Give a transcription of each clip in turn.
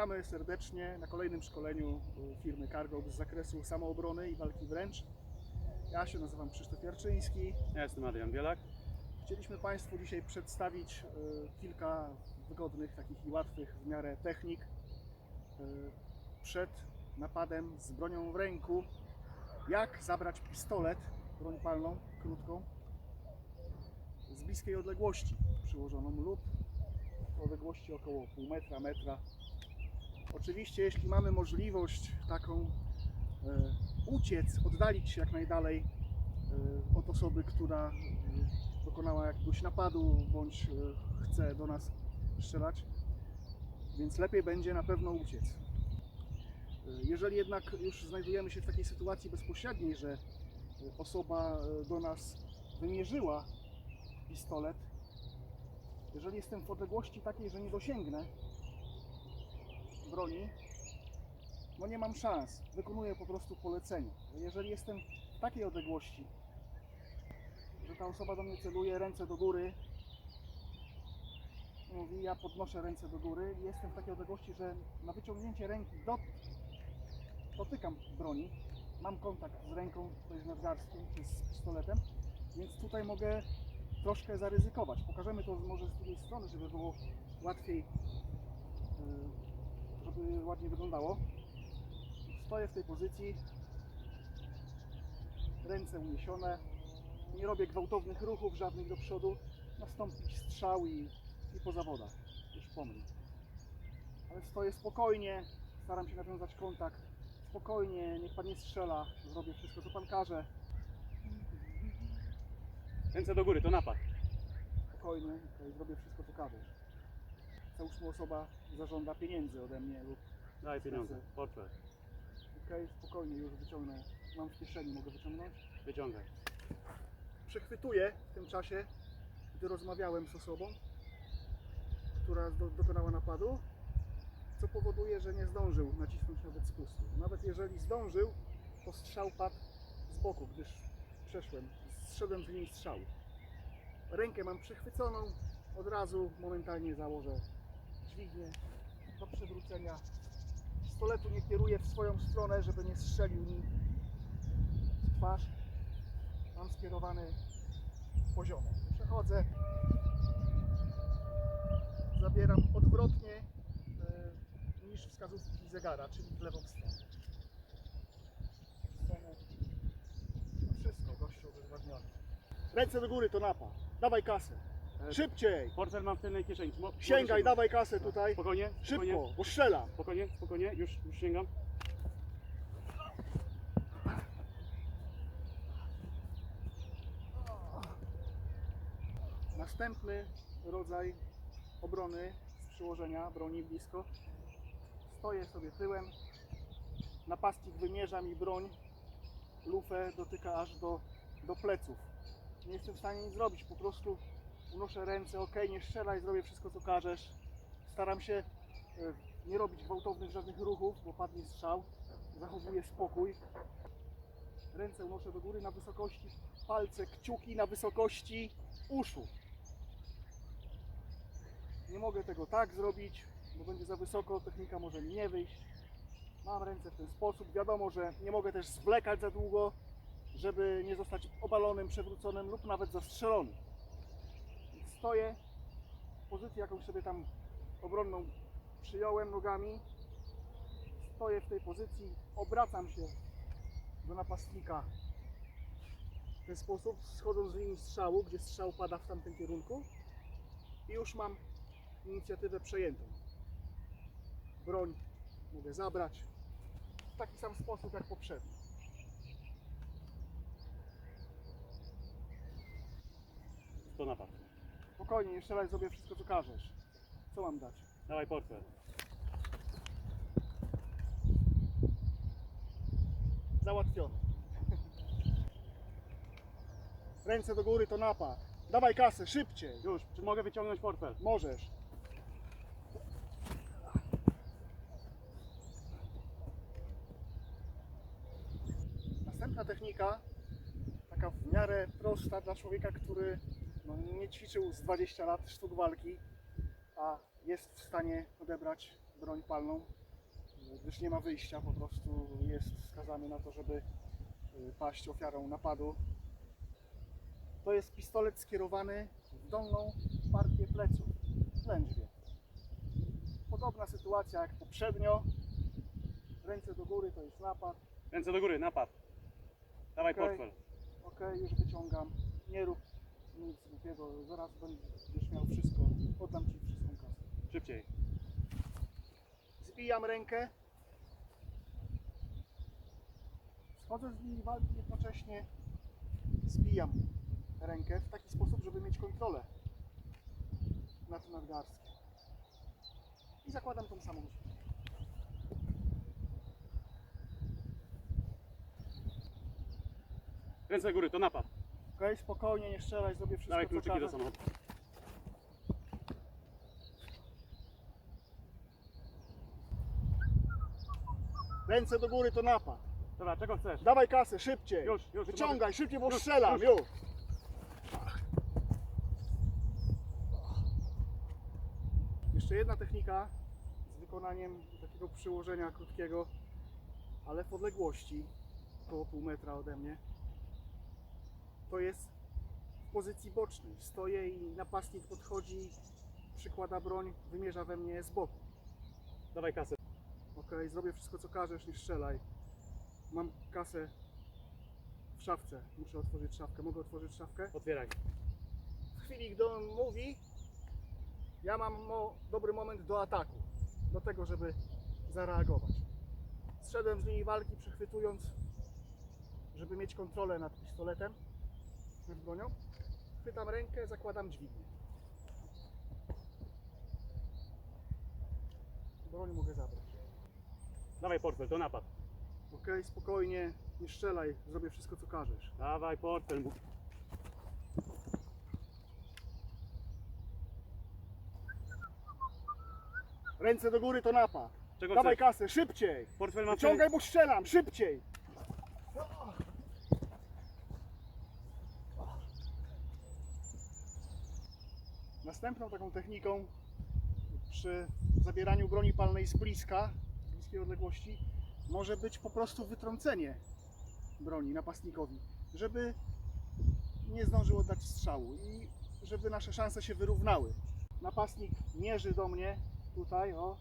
Witamy serdecznie na kolejnym szkoleniu firmy Cargo z zakresu samoobrony i walki wręcz. Ja się nazywam Krzysztof Jarczyński. Ja jestem Adrian Bielak. Chcieliśmy Państwu dzisiaj przedstawić y, kilka wygodnych, takich i łatwych w miarę technik y, przed napadem z bronią w ręku. Jak zabrać pistolet, broń palną, krótką, z bliskiej odległości przyłożoną lub odległości około pół metra, metra. Oczywiście, jeśli mamy możliwość taką e, uciec, oddalić się jak najdalej e, od osoby, która e, dokonała jakiegoś napadu bądź chce do nas strzelać, więc lepiej będzie na pewno uciec. Jeżeli jednak już znajdujemy się w takiej sytuacji bezpośredniej, że osoba do nas wymierzyła pistolet, jeżeli jestem w odległości takiej, że nie dosięgnę broni, no nie mam szans. Wykonuję po prostu polecenie. Jeżeli jestem w takiej odległości, że ta osoba do mnie celuje, ręce do góry, mówi, ja podnoszę ręce do góry i jestem w takiej odległości, że na wyciągnięcie ręki do, dotykam broni, mam kontakt z ręką, to jest nadgarstkiem, czy z pistoletem, więc tutaj mogę troszkę zaryzykować. Pokażemy to może z drugiej strony, żeby było łatwiej, yy, żeby ładnie wyglądało. Stoję w tej pozycji, ręce uniesione, nie robię gwałtownych ruchów żadnych do przodu, nastąpi strzał i, i po zawodach, już po mnie. Ale stoję spokojnie, staram się nawiązać kontakt, spokojnie, niech Pan nie strzela, zrobię wszystko co Pan każe, Ręce do góry, to napad. spokojnie, zrobię wszystko co każesz. Załóżmy osoba zażąda pieniędzy ode mnie lub Daj pieniądze, portfel, okej, spokojnie już wyciągnę, mam w kieszeni, mogę wyciągnąć. wyciągaj. Przechwytuję w tym czasie, gdy rozmawiałem z osobą, która do, dokonała napadu, co powoduje, że nie zdążył nacisnąć nawet spustu. Nawet jeżeli zdążył, to strzał padł z boku, gdyż przeszłem, zszedłem z linii strzału. Rękę mam przechwyconą, od razu momentalnie założę dźwignię do przewrócenia. Pistoletu nie kieruję w swoją stronę, żeby nie strzelił mi w twarz mam skierowany poziomem. Przechodzę, zabieram odwrotnie e, niż wskazówki zegara, czyli w lewą stronę. Wszystko, gościu wyzwadniony. Ręce do góry to napad. Dawaj kasę. Szybciej! Portfel mam w tylnej kieszeni. Mo- Sięgaj, sięgnąć. dawaj kasę tutaj. Spokojnie, spokojnie, Szybko, bo strzelam. spokojnie, spokojnie, już, już sięgam. Następny rodzaj obrony z przyłożenia broni blisko. Stoję sobie tyłem. Napastnik wymierza mi broń. Lufę dotyka aż do, do pleców. Nie jestem w stanie nic zrobić. Po prostu unoszę ręce. Ok, nie strzelaj, zrobię wszystko co każesz. Staram się e, nie robić gwałtownych żadnych ruchów, bo padnie strzał. Zachowuję spokój. Ręce unoszę do góry na wysokości palce, kciuki na wysokości uszu. Nie mogę tego tak zrobić, bo będzie za wysoko, technika może mi nie wyjść. Mam ręce w ten sposób. Wiadomo, że nie mogę też zwlekać za długo, żeby nie zostać obalonym, przewróconym lub nawet zastrzelonym. Stoję w pozycji, jakąś sobie tam obronną przyjąłem nogami. Stoję w tej pozycji, obracam się do napastnika w ten sposób, schodząc z linii strzału, gdzie strzał pada w tamtym kierunku i już mam inicjatywę przejętą. Broń mogę zabrać w taki sam sposób jak poprzednio. To napad. Spokojnie, jeszcze raz zrobię wszystko co każesz. Co mam dać? Dawaj portfel. Załatwione. Ręce do góry to napad. Dawaj kasę, szybciej. Już, czy mogę wyciągnąć portfel? Możesz. Następna technika, taka w miarę prosta dla człowieka, który no, nie ćwiczył z 20 lat sztuk walki, a jest w stanie odebrać broń palną, gdyż nie ma wyjścia, po prostu jest skazany na to, żeby y, paść ofiarą napadu. To jest pistolet skierowany w dolną partię pleców, w lędźwie. Podobna sytuacja jak poprzednio. Ręce do góry to jest napad. Ręce do góry, napad. Dawaj Okej. portfel. Ok, już wyciągam. Nie rób nic głupiego, zaraz będziesz miał wszystko. Oddam Ci wszystką kasę. Szybciej. Zbijam rękę. Schodzę z linii walki jednocześnie. Zbijam rękę w taki sposób, żeby mieć kontrolę nad nadgarstkiem. I zakładam tą samą dźwignię. Ręce góry, to napad. Ok, spokojnie, nie strzelaj, zrobię wszystko Dawaj co kluczyki do każę. samochodu. Ręce do góry to napad. Dobra, czego chcesz? Dawaj kasę, szybciej. Już, już. Wyciągaj, szybciej, bo Już, strzelam, już. już. Jeszcze jedna technika z wykonaniem takiego przyłożenia krótkiego, ale w odległości około pół metra ode mnie. To jest w pozycji bocznej. Stoję i napastnik podchodzi, przykłada broń, wymierza we mnie z boku. Dawaj kasę. Okej, zrobię wszystko co każesz, nie strzelaj. Mam kasę w szafce. Muszę otworzyć szafkę. Mogę otworzyć szafkę? Otwieraj. W chwili, gdy on mówi, ja mam mo- dobry moment do ataku. Do tego, żeby zareagować. Zszedłem z linii walki, przechwytując, żeby mieć kontrolę nad pistoletem, nad bronią. Chwytam rękę, zakładam dźwignię. Broń mogę zabrać. Dawaj portfel, to napad. Okej, spokojnie, nie strzelaj, zrobię wszystko co każesz. Dawaj portfel. Ręce do góry to napad. Czego Dawaj chcesz? kasę, szybciej! Portfel ma Wyciągaj, bo strzelam, szybciej! Następną taką techniką przy zabieraniu broni palnej z bliska, z bliskiej odległości, może być po prostu wytrącenie broni napastnikowi, żeby nie zdążył oddać strzału i żeby nasze szanse się wyrównały. Napastnik mierzy do mnie tutaj, o,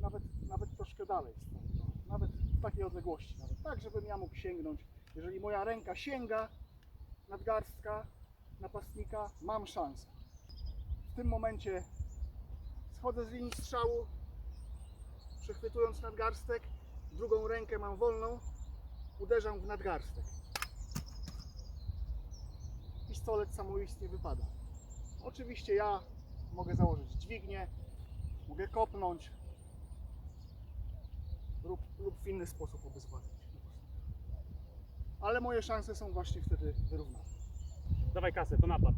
nawet, nawet troszkę dalej no. nawet w takiej odległości, nawet tak, żebym ja mógł sięgnąć. Jeżeli moja ręka sięga nadgarstka napastnika, mam szansę. W tym momencie schodzę z linii strzału, przechwytując nadgarstek, drugą rękę mam wolną, uderzam w nadgarstek. Pistolet samoistnie wypada. Oczywiście ja mogę założyć dźwignię, mogę kopnąć, lub, lub w inny sposób obezwładnić. Ale moje szanse są właśnie wtedy wyrównane. Dawaj kasę, to napad.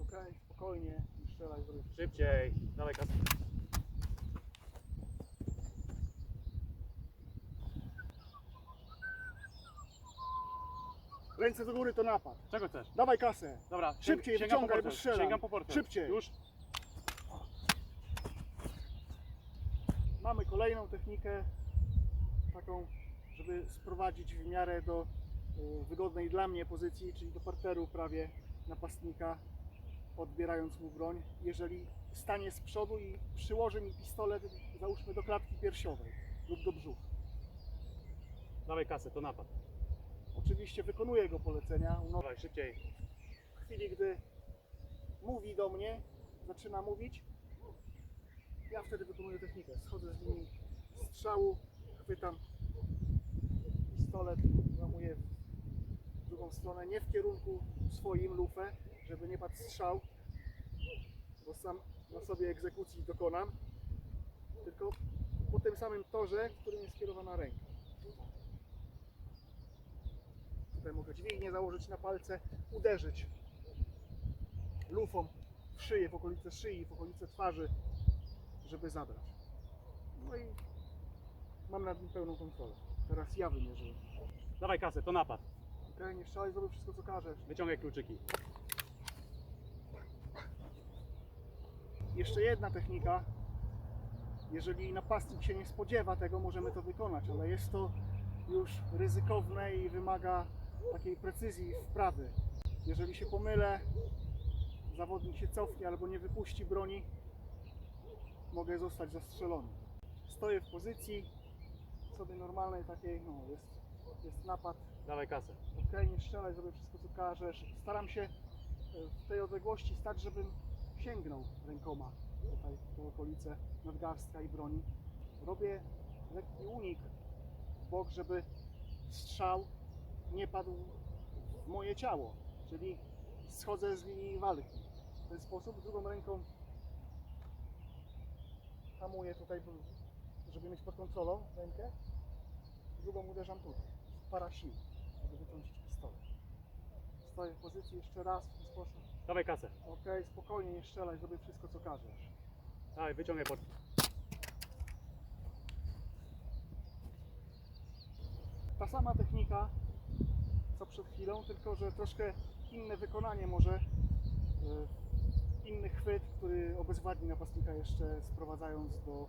Ok, spokojnie, nie strzelaj w ryb. Szybciej. Dawaj kasę. Ręce do góry to napad. Czego chcesz? Dawaj kasę. Dobra, sięg- Szybciej, sięgam po wyciągaj, bo portfel. strzelam. Sięgam po portfel. Szybciej. Już. Mamy kolejną technikę, taką, żeby sprowadzić w miarę do wygodnej dla mnie pozycji, czyli do parteru prawie napastnika, odbierając mu broń. Jeżeli stanie z przodu i przyłoży mi pistolet, załóżmy do klatki piersiowej lub do brzucha. Dawaj kasę, to napad. Oczywiście wykonuję jego polecenia. No, Dawaj, szybciej. w chwili, gdy mówi do mnie, zaczyna mówić, ja wtedy wykonuję technikę. Schodzę z linii strzału, chwytam pistolet, zamuję w drugą stronę, nie w kierunku swoim lufę, żeby nie padł strzał, bo sam na sobie egzekucji dokonam, tylko po tym samym torze, w którym jest kierowana ręka. Tutaj mogę dźwignię założyć na palce, uderzyć lufą w szyję, w okolice szyi, w okolice twarzy, żeby zabrać. No i mam nad nim pełną kontrolę. Teraz ja wymierzyłem. Dawaj kasę, to napad. Okej, nie strzelaj, zrobię wszystko co każesz. Wyciągaj kluczyki. Jeszcze jedna technika Jeżeli napastnik się nie spodziewa tego, możemy to wykonać, ale jest to już ryzykowne i wymaga takiej precyzji wprawy. Jeżeli się pomylę, zawodnik się cofnie albo nie wypuści broni, mogę zostać zastrzelony. Stoję w pozycji sobie normalnej takiej, no jest, jest napad, Dawaj kasę. ok, nie strzelaj, zrobię wszystko co każesz. Staram się e, w tej odległości stać, żebym sięgnął rękoma tutaj w tę okolicę nadgarstka i broni. Robię lekki unik w bok, żeby strzał nie padł w moje ciało, czyli schodzę z linii walki. W ten sposób drugą ręką hamuję tutaj, żeby mieć pod kontrolą rękę, drugą uderzam tutaj. Para sił, wytrącić pistolet. Stoję w pozycji jeszcze raz w ten sposób. Dawaj kasę. Ok, spokojnie, nie strzelaj, zrobię wszystko co każesz. Dawaj, wyciągaj port. Ta sama technika co przed chwilą, tylko że troszkę inne wykonanie może, y, inny chwyt, który obezwładni napastnika jeszcze sprowadzając do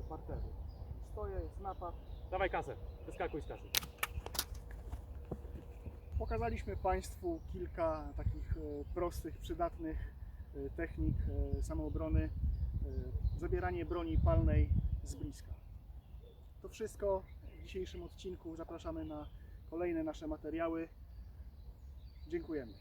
y, parteru. Stoję, jest napad. Dawaj kasę. Wyskakuj z kasy. Pokazaliśmy Państwu kilka takich e, prostych, przydatnych e, technik e, samoobrony, zabieranie broni palnej z bliska. To wszystko w dzisiejszym odcinku. Zapraszamy na kolejne nasze materiały. Dziękujemy.